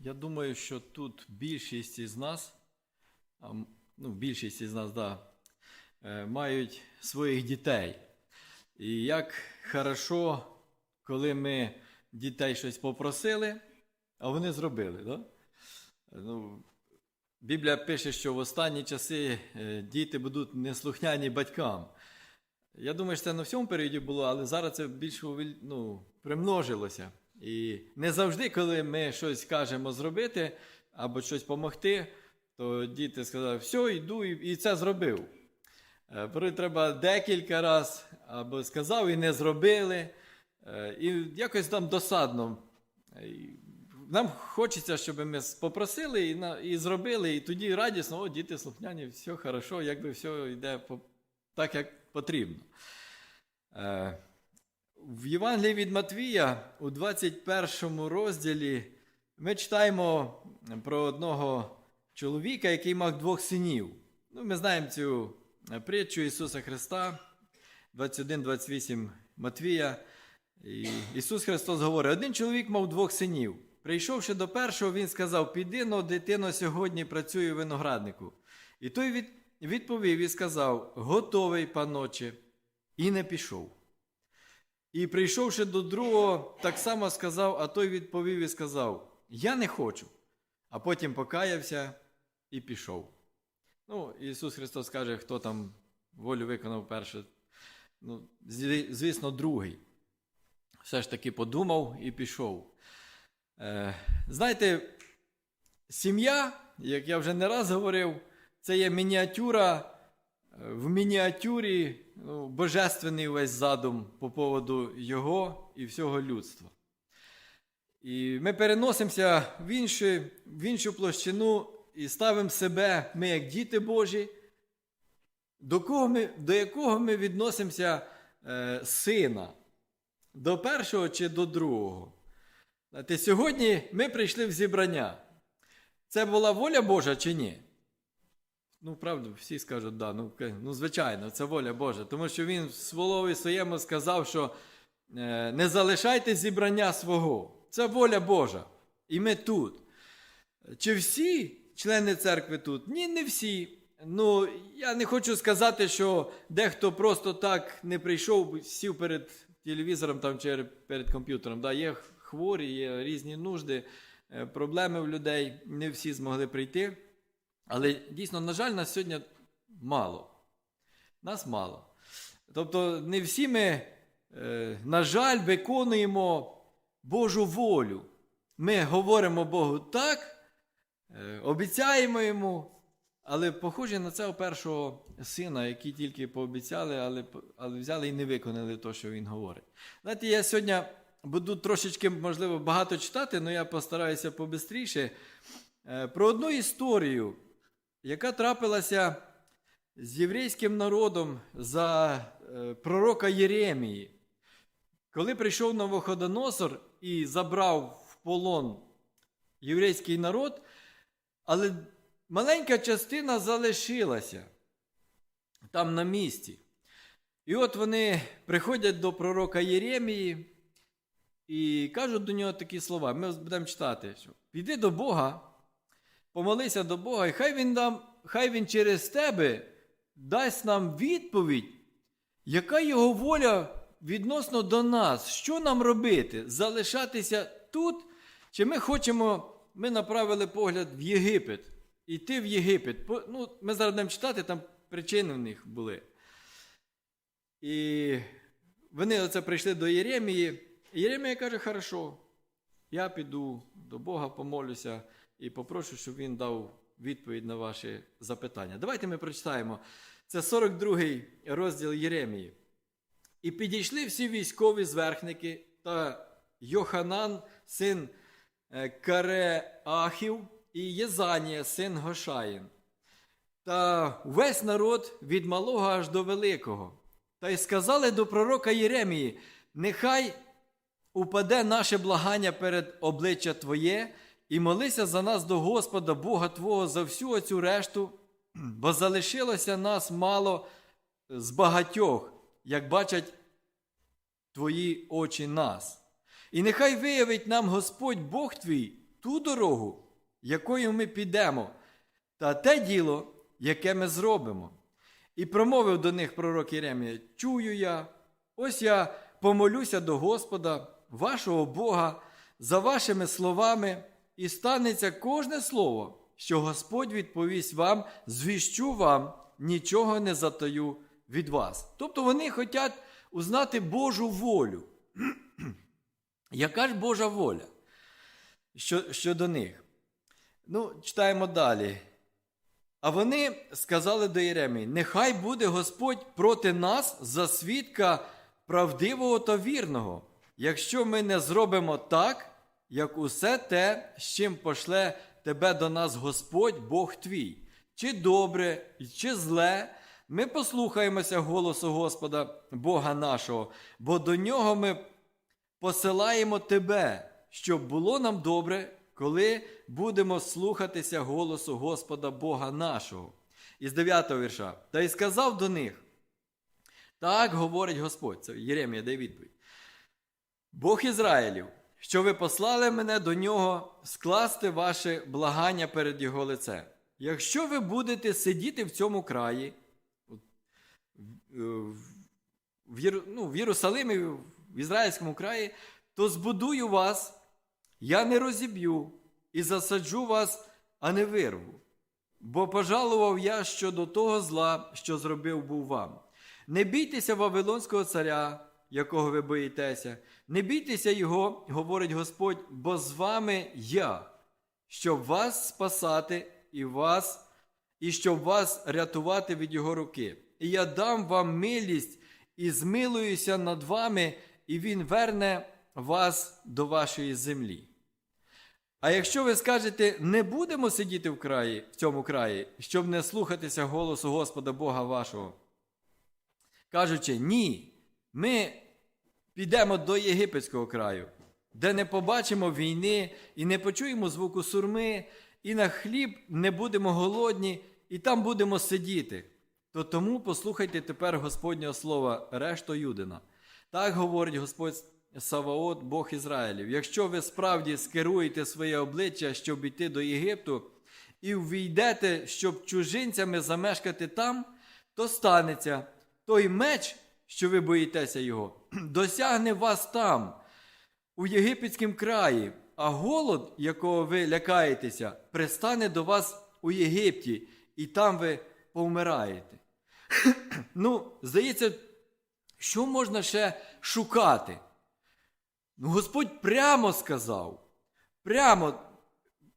Я думаю, що тут більшість із нас, ну, більшість із нас, да, е, мають своїх дітей. І як хорошо, коли ми дітей щось попросили, а вони зробили. Да? Ну, Біблія пише, що в останні часи е, діти будуть неслухняні батькам. Я думаю, що це на всьому періоді було, але зараз це більш ну, примножилося. І не завжди, коли ми щось кажемо зробити або щось допомогти, то діти сказали, все, йду і це зробив. Е, Порой треба декілька разів, або сказав і не зробили. Е, І якось там досадно. Е, Нам хочеться, щоб ми попросили і, і зробили, і тоді радісно, о, діти слухняні, все хорошо, якби все йде по, так, як потрібно. В Євангелії від Матвія у 21 розділі ми читаємо про одного чоловіка, який мав двох синів. Ну, ми знаємо цю притчу Ісуса Христа, 21-28 Матвія. І Ісус Христос говорить: один чоловік мав двох синів. Прийшовши до першого, він сказав: Піди, но дитино, сьогодні працюю в винограднику. І той відповів і сказав: Готовий, паноче, і не пішов. І прийшовши до другого, так само сказав, а той відповів і сказав: Я не хочу. А потім покаявся і пішов. Ну, Ісус Христос каже, хто там волю виконав перше. Ну, звісно, другий. Все ж таки подумав і пішов. Е, знаєте, сім'я, як я вже не раз говорив, це є мініатюра в мініатюрі ну, божественний весь задум по поводу його і всього людства. І ми переносимося в іншу, в іншу площину і ставимо себе, ми як діти Божі, до, кого ми, до якого ми відносимося е, сина, до першого чи до другого. Знаєте, сьогодні ми прийшли в зібрання. Це була воля Божа чи ні? Ну, правда, всі скажуть, да, ну, ну звичайно, це воля Божа. Тому що він в слові своєму сказав, що е, не залишайте зібрання свого. Це воля Божа. І ми тут. Чи всі члени церкви тут? Ні, не всі. Ну, я не хочу сказати, що дехто просто так не прийшов, сів перед телевізором там, чи перед комп'ютером. Да, є хворі, є різні нужди, е, проблеми в людей, не всі змогли прийти. Але дійсно, на жаль, нас сьогодні мало. Нас мало. Тобто, не всі ми, е, на жаль, виконуємо Божу волю. Ми говоримо Богу так, е, обіцяємо йому, але похоже на цього першого сина, який тільки пообіцяли, але, але взяли і не виконали те, що він говорить. Знаєте, я сьогодні буду трошечки, можливо, багато читати, але я постараюся побистріше. Е, Про одну історію, яка трапилася з єврейським народом за е, пророка Єремії. Коли прийшов Новоходоносор і забрав в полон єврейський народ, але маленька частина залишилася там на місці. І от вони приходять до пророка Єремії і кажуть до нього такі слова. Ми будемо читати, що піди до Бога, помолися до Бога, і хай він, нам, хай він через тебе дасть нам відповідь, яка його воля відносно до нас, що нам робити? Залишатися тут? Чи ми хочемо, ми направили погляд в Єгипет, іти в Єгипет. Ну, ми зараз будемо читати, там причини в них були. І вони оце прийшли до Єремії. Єремія каже: хорошо, я піду до Бога, помолюся і попрошу, щоб він дав відповідь на ваші запитання. Давайте ми прочитаємо. Це 42 розділ Єремії. І підійшли всі військові зверхники та Йоханан, син е, Кареахів, і Єзанія, син Гошаїн, та весь народ від малого аж до великого. Та й сказали до пророка Єремії: Нехай упаде наше благання перед обличчя Твоє, і молися за нас до Господа, Бога Твого, за всю оцю решту, бо залишилося нас мало з багатьох, як бачать твої очі нас. І нехай виявить нам Господь Бог твій, ту дорогу, якою ми підемо, та те діло, яке ми зробимо. І промовив до них пророк Єремія: Чую я, ось я помолюся до Господа, вашого Бога, за вашими словами, і станеться кожне слово, що Господь відповість вам, звіщу вам, нічого не затаю від вас. Тобто вони хочуть узнати Божу волю. Яка ж Божа воля щодо них? Ну, читаємо далі. А вони сказали до Єремії: Нехай буде Господь проти нас за свідка правдивого та вірного, якщо ми не зробимо так, як усе те, з чим пошле тебе до нас Господь, Бог твій, чи добре, чи зле, ми послухаємося голосу Господа, Бога нашого, бо до нього ми посилаємо тебе, щоб було нам добре, коли будемо слухатися голосу Господа Бога нашого. Із 9 вірша. Та й сказав до них. Так говорить Господь, це Єремія дає відповідь. Бог Ізраїлів, що ви послали мене до нього скласти ваше благання перед його лицем. Якщо ви будете сидіти в цьому краї, в, в, Єру- ну, в Єрусалимі, в Ізраїльському краї, то збудую вас, я не розіб'ю і засаджу вас, а не вирву. Бо пожалував я щодо того зла, що зробив був вам. Не бійтеся Вавилонського царя, якого ви боїтеся, не бійтеся його, говорить Господь, бо з вами я, щоб вас спасати і вас, і щоб вас рятувати від його руки. І я дам вам милість і змилуюся над вами, і він верне вас до вашої землі. А якщо ви скажете, не будемо сидіти в краї, в цьому краї, щоб не слухатися голосу Господа Бога вашого, кажучи, ні, ми підемо до єгипетського краю, де не побачимо війни і не почуємо звуку сурми, і на хліб не будемо голодні, і там будемо сидіти. То тому послухайте тепер Господнього слова, решто Юдина. Так говорить Господь Саваот, Бог Ізраїлів. Якщо ви справді скеруєте своє обличчя, щоб йти до Єгипту, і ввійдете, щоб чужинцями замешкати там, то станеться той меч, що ви боїтеся його, досягне вас там, у єгипетському краї, а голод, якого ви лякаєтеся, пристане до вас у Єгипті, і там ви повмираєте. Ну, здається, що можна ще шукати? Ну, Господь прямо сказав, прямо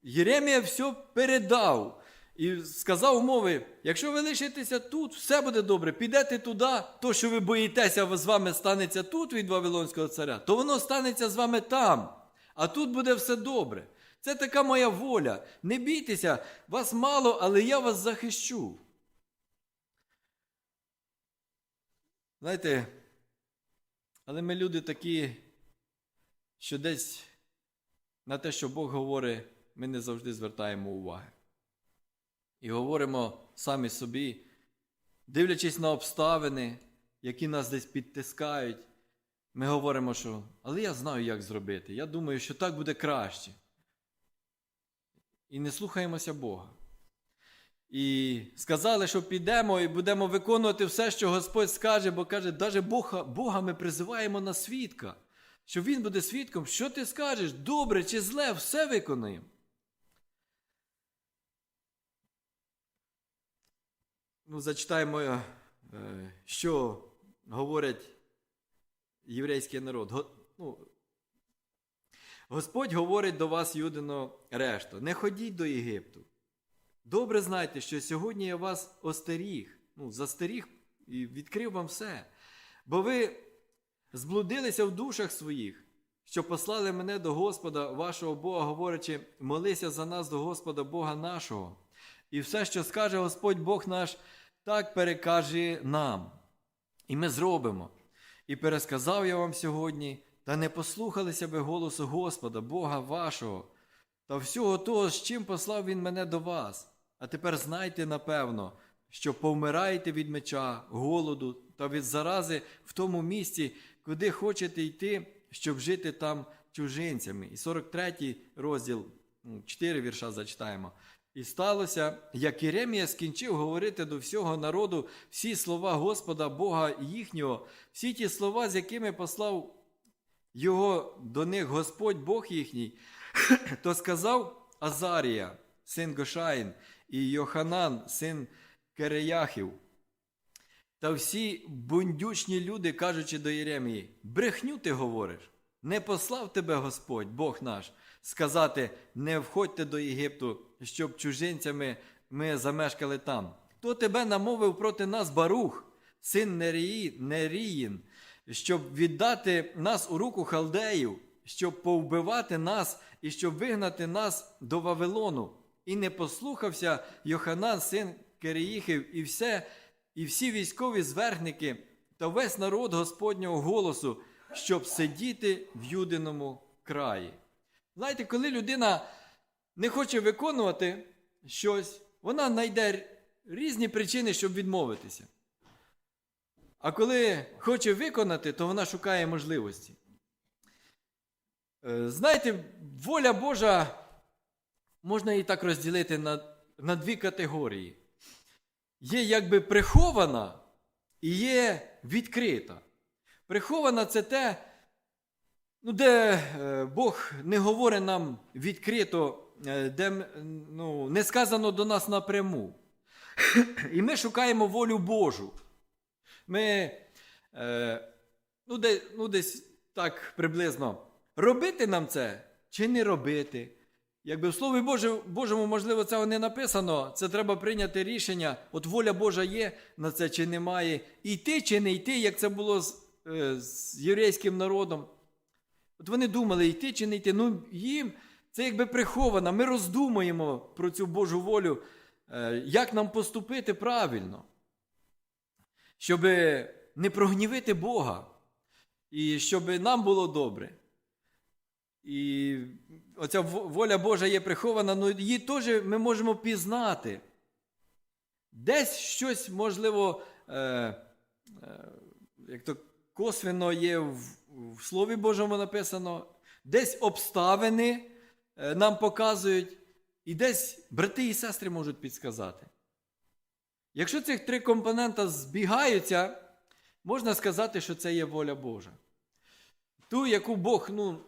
Єремія все передав і сказав умови: якщо ви лишитеся тут, все буде добре. Підете туди, то, що ви боїтеся, з вами станеться тут від Вавилонського царя, то воно станеться з вами там. А тут буде все добре. Це така моя воля. Не бійтеся, вас мало, але я вас захищу. Знаєте, але ми люди такі, що десь на те, що Бог говорить, ми не завжди звертаємо уваги. І говоримо самі собі, дивлячись на обставини, які нас десь підтискають, ми говоримо, що але я знаю, як зробити. Я думаю, що так буде краще. І не слухаємося Бога. І сказали, що підемо і будемо виконувати все, що Господь скаже, бо каже, навіть Бога, Бога ми призиваємо на свідка, що Він буде свідком, що ти скажеш, добре чи зле, все виконаємо. Ну, зачитаємо, е, що говорять єврейський народ. Ну, Господь говорить до вас, Юдино, решта, не ходіть до Єгипту. Добре знайте, що сьогодні я вас остеріг, ну, застеріг і відкрив вам все. Бо ви зблудилися в душах своїх, що послали мене до Господа, вашого Бога, говорячи, молися за нас до Господа Бога нашого. І все, що скаже Господь Бог наш, так перекаже нам. І ми зробимо. І пересказав я вам сьогодні, та не послухалися ви голосу Господа, Бога вашого, та всього того, з чим послав Він мене до вас. А тепер знайте, напевно, що повмираєте від меча, голоду та від зарази в тому місці, куди хочете йти, щоб жити там чужинцями. І 43 розділ ну, чотири вірша зачитаємо. І сталося, як Єремія скінчив говорити до всього народу всі слова Господа Бога їхнього, всі ті слова, з якими послав його до них Господь Бог їхній, то сказав Азарія, син Гошаїн, і Йоханан, син Кереяхів, та всі бундючні люди, кажучи до Єремії, брехню ти говориш, не послав тебе Господь, Бог наш, сказати, не входьте до Єгипту, щоб чужинцями ми замешкали там. Хто тебе намовив проти нас Барух, син Нерії, Неріїн, щоб віддати нас у руку халдеїв, щоб повбивати нас і щоб вигнати нас до Вавилону. І не послухався Йоханан, син Кереїхів, і все, і всі військові зверхники та весь народ Господнього голосу, щоб сидіти в Юдиному краї. Знаєте, коли людина не хоче виконувати щось, вона знайде різні причини, щоб відмовитися. А коли хоче виконати, то вона шукає можливості. Е, Знаєте, воля Божа можна її так розділити на, на дві категорії. Є якби прихована і є відкрита. Прихована це те, ну, де е, Бог не говорить нам відкрито, е, де ну, не сказано до нас напряму. І ми шукаємо волю Божу. Ми е, ну, де, ну, десь так приблизно робити нам це чи не робити. Якби в Слові Божому, можливо, цього не написано, це треба прийняти рішення, от воля Божа є на це чи немає, йти чи не йти, як це було з, з єврейським народом. От вони думали, йти чи не йти. Ну, їм це якби приховано. Ми роздумуємо про цю Божу волю, е, як нам поступити правильно, щоб не прогнівити Бога, і щоб нам було добре. І оця воля Божа є прихована, але її теж ми можемо пізнати. Десь щось, можливо, е, е, як то косвенно є в, в Слові Божому написано, десь обставини е, нам показують, і десь брати і сестри можуть підсказати. Якщо цих три компонента збігаються, можна сказати, що це є воля Божа. Ту, яку Бог ну,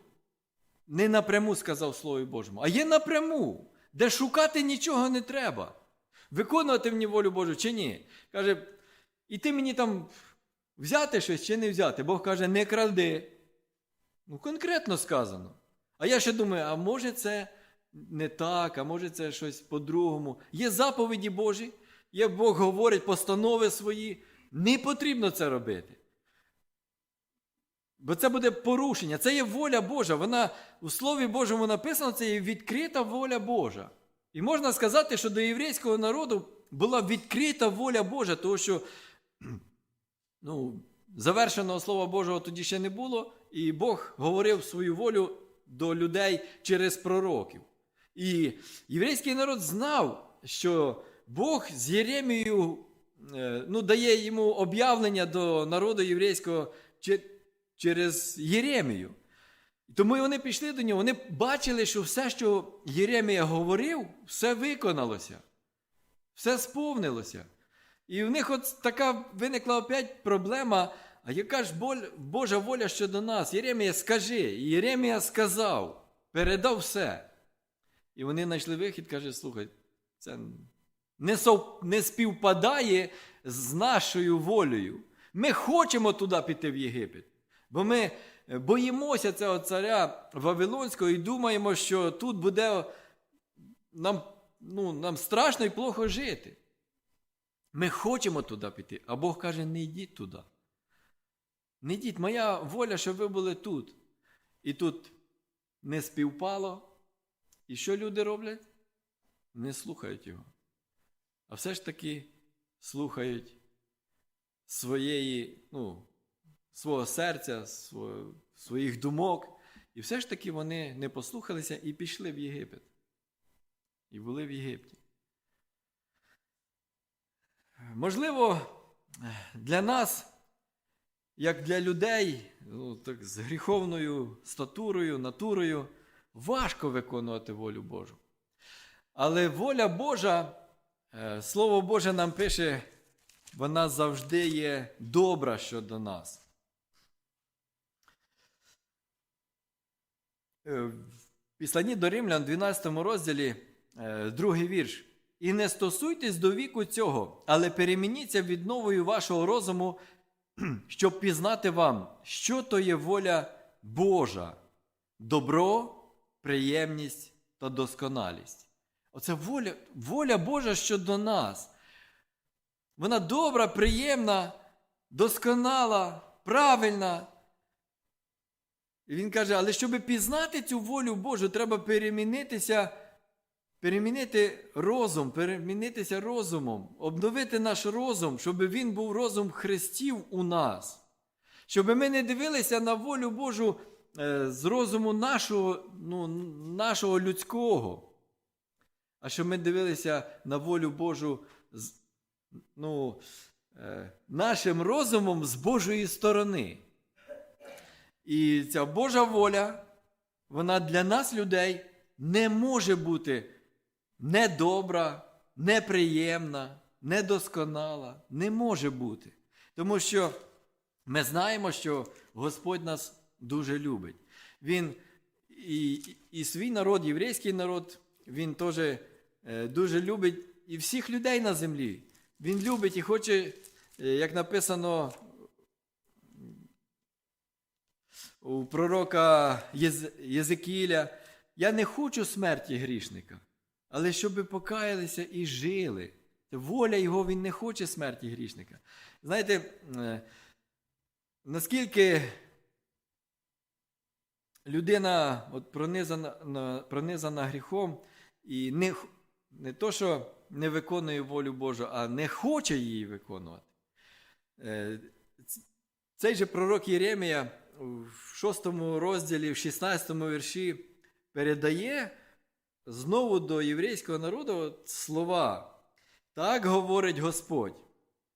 не напряму сказав Слові Божому, а є напряму, де шукати нічого не треба. Виконувати мені волю Божу чи ні. Каже, і ти мені там взяти щось чи не взяти. Бог каже, не кради. Ну, конкретно сказано. А я ще думаю, а може це не так, а може це щось по-другому. Є заповіді Божі, є Бог говорить, постанови свої. Не потрібно це робити. Бо це буде порушення. Це є воля Божа. Вона у Слові Божому написано, це є відкрита воля Божа. І можна сказати, що до єврейського народу була відкрита воля Божа, тому що ну, завершеного Слова Божого тоді ще не було, і Бог говорив свою волю до людей через пророків. І єврейський народ знав, що Бог з Єремією е, ну, дає йому об'явлення до народу єврейського через Єремію. Тому вони пішли до нього, вони бачили, що все, що Єремія говорив, все виконалося, все сповнилося. І в них от така виникла опять проблема. А яка ж боль, Божа воля щодо нас? Єремія, скажи. Єремія сказав, передав все. І вони знайшли вихід, каже, слухай, це не, сов, не співпадає з нашою волею. Ми хочемо туди піти в Єгипет. Бо ми е, боїмося цього царя Вавилонського і думаємо, що тут буде нам, ну, нам страшно і плохо жити. Ми хочемо туди піти, а Бог каже, не йдіть туди. Не йдіть, моя воля, щоб ви були тут. І тут не співпало. І що люди роблять? Не слухають його. А все ж таки слухають своєї, ну, свого серця, своїх думок. І все ж таки вони не послухалися і пішли в Єгипет. І були в Єгипті. Можливо, для нас, як для людей, ну, так, з гріховною статурою, натурою, важко виконувати волю Божу. Але воля Божа, е, Слово Боже нам пише, вона завжди є добра щодо нас. Е, В Післанні до Римлян, 12 розділі, е, другий вірш. І не стосуйтесь до віку цього, але перемініться від новою вашого розуму, щоб пізнати вам, що то є воля Божа, добро, приємність та досконалість. Оце воля, воля Божа щодо нас. Вона добра, приємна, досконала, правильна. І він каже, але щоб пізнати цю волю Божу, треба перемінитися, перемінити розум, перемінитися розумом, обновити наш розум, щоб він був розум Христів у нас. Щоб ми не дивилися на волю Божу е, з розуму нашого, ну, нашого людського, а щоб ми дивилися на волю Божу з, ну, е, нашим розумом з Божої сторони. І ця Божа воля, вона для нас, людей, не може бути недобра, неприємна, недосконала. Не може бути. Тому що ми знаємо, що Господь нас дуже любить. Він і, і свій народ, єврейський народ, він теж е, дуже любить і всіх людей на землі. Він любить і хоче, е, як написано у пророка Єз... Єзекіля, я не хочу смерті грішника, але щоб покаялися і жили. Воля його, він не хоче смерті грішника. Знаєте, е, наскільки людина от пронизана, пронизана гріхом і не, не то, що не виконує волю Божу, а не хоче її виконувати. Е, Цей же пророк Єремія в 6 розділі, в 16 вірші передає знову до єврейського народу слова. Так говорить Господь.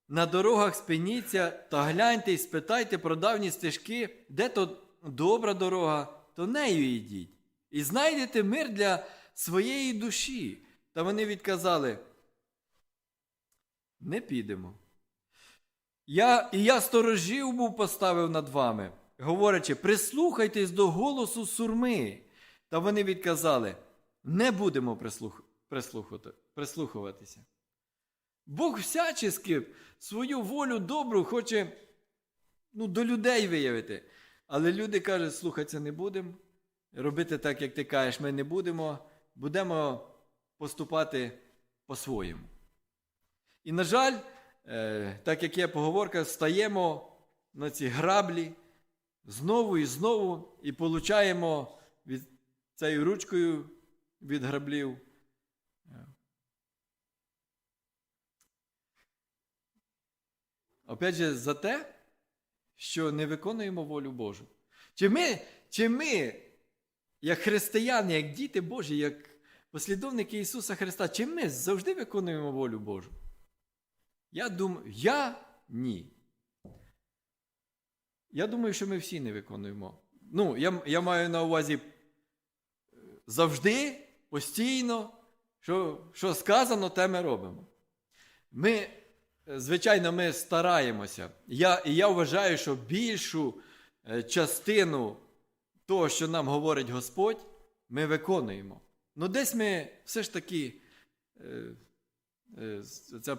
На дорогах спиніться та гляньте і спитайте про давні стежки, де то добра дорога, то нею йдіть. І знайдете мир для своєї душі. Та вони відказали: не підемо. Я, і я сторожів був поставив над вами, говорячи, прислухайтесь до голосу сурми. Та вони відказали: не будемо прислух, прислухати, прислухуватися. Бог всячески свою волю добру хоче ну, до людей виявити. Але люди кажуть, слухатися не будемо, робити так, як ти кажеш, ми не будемо, будемо поступати по-своєму. І, на жаль, е, так як є поговорка, стаємо на ці граблі знову і знову і получаємо від цією ручкою від граблів. Опять же, за те, що не виконуємо волю Божу. Чи ми, чи ми, як християни, як діти Божі, як послідовники Ісуса Христа, чи ми завжди виконуємо волю Божу? Я думаю, я ні. Я думаю, що ми всі не виконуємо. Ну, я, я маю на увазі е, завжди, постійно, що, що сказано, те ми робимо. Ми, е, звичайно, ми стараємося. Я, і я вважаю, що більшу е, частину того, що нам говорить Господь, ми виконуємо. Ну, десь ми все ж таки, е, ця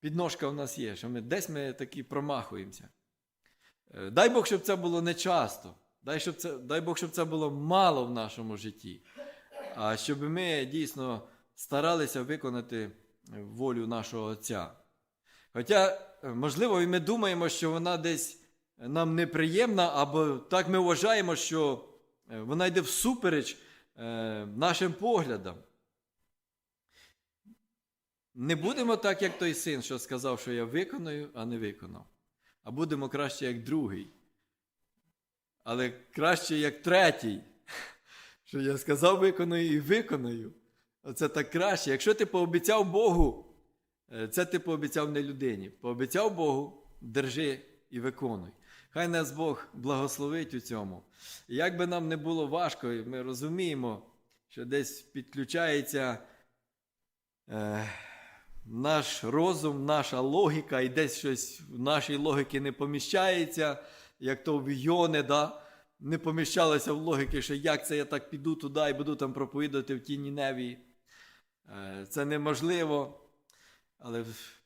підножка в нас є, що ми десь ми таки промахуємося. Дай Бог, щоб це було не часто. Дай, щоб це, дай Бог, щоб це було мало в нашому житті. А щоб ми дійсно старалися виконати волю нашого Отця. Хоча, можливо, і ми думаємо, що вона десь нам неприємна, або так ми вважаємо, що е, вона йде всупереч е, нашим поглядам. Не будемо так, як той син, що сказав, що я виконую, а не виконав. А будемо краще, як другий. Але краще, як третій. Що я сказав, виконую і виконую. Оце так краще. Якщо ти пообіцяв Богу, е, це ти пообіцяв не людині. Пообіцяв Богу, держи і виконуй. Хай нас Бог благословить у цьому. І як би нам не було важко, ми розуміємо, що десь підключається е, наш розум, наша логіка, і десь щось в нашій логіці не поміщається, як то в Йони, да? не поміщалося в логіки, що як це я так піду туди і буду там проповідати в тій Ніневії. Е, Це неможливо. Але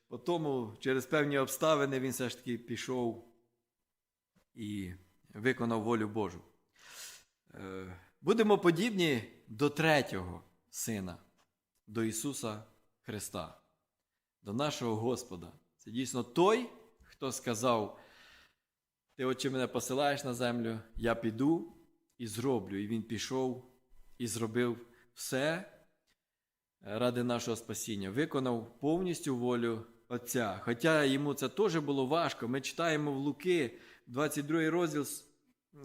по тому, через певні обставини, він все ж таки пішов і виконав волю Божу. Е, Будемо подібні до третього сина, до Ісуса Христа, до нашого Господа. Це дійсно той, хто сказав: Ти, отче, мене посилаєш на землю, я піду і зроблю. І він пішов і зробив все ради нашого спасіння, виконав повністю волю Отця. Хоча йому це теж було важко. Ми читаємо в Луки, 22 розділ,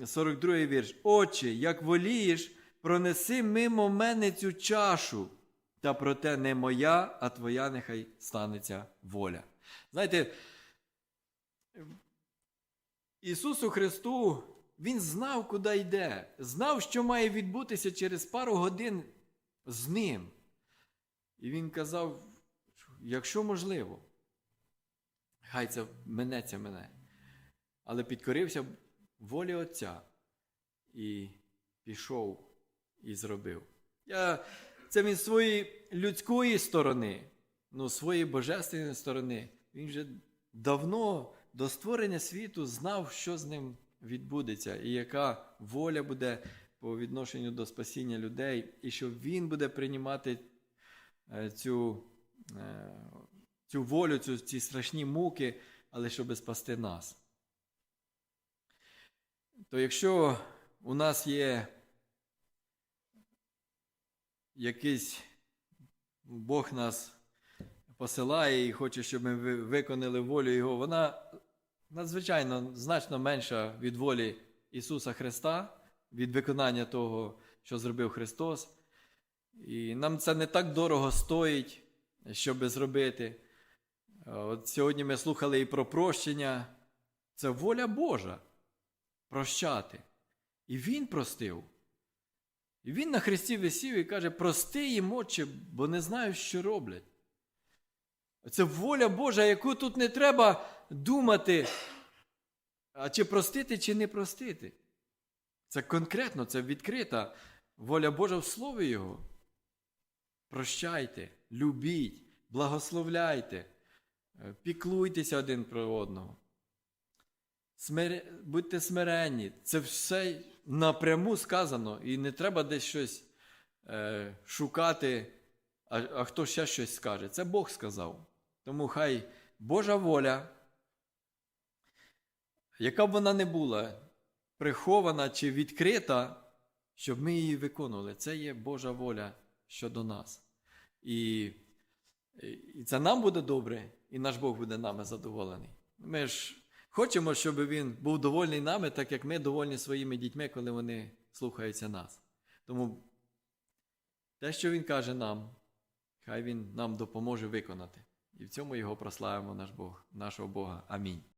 42 вірш. Отче, як волієш, пронеси мимо мене цю чашу, та проте не моя, а твоя нехай станеться воля. Знаєте, Ісусу Христу Він знав, куди йде, знав, що має відбутися через пару годин з ним. І він казав, якщо можливо, хай це минеться мене. Але підкорився волі Отця і пішов і зробив. Я, Це він своєї людської сторони, ну, своєї божественної сторони. Він вже давно до створення світу знав, що з ним відбудеться, і яка воля буде по відношенню до спасіння людей, і що він буде приймати е, цю, е, цю волю, цю, ці страшні муки, але щоб спасти нас. То якщо у нас є якийсь Бог нас посилає і хоче, щоб ми виконали волю Його, вона надзвичайно значно менша від волі Ісуса Христа, від виконання того, що зробив Христос. І нам це не так дорого стоїть, щоб зробити. От сьогодні ми слухали і про прощення. Це воля Божа прощати. І Він простив. І Він на Христі висів і каже: прости їм, Отче, бо не знаю, що роблять. Це воля Божа, яку тут не треба думати, а чи простити, чи не простити. Це конкретно, це відкрита воля Божа в Слові Його. Прощайте, любіть, благословляйте, е, піклуйтеся один про одного. Смир... Будьте смиренні. Це все напряму сказано, і не треба десь щось е, шукати, а, а хто ще щось скаже. Це Бог сказав. Тому хай Божа воля, яка б вона не була, прихована чи відкрита, щоб ми її виконували. Це є Божа воля щодо нас. І, і це нам буде добре, і наш Бог буде нами задоволений. Ми ж хочемо, щоб Він був довольний нами, так як ми довольні своїми дітьми, коли вони слухаються нас. Тому те, що Він каже нам, хай Він нам допоможе виконати. І в цьому його прославимо наш Бог, нашого Бога. Амінь.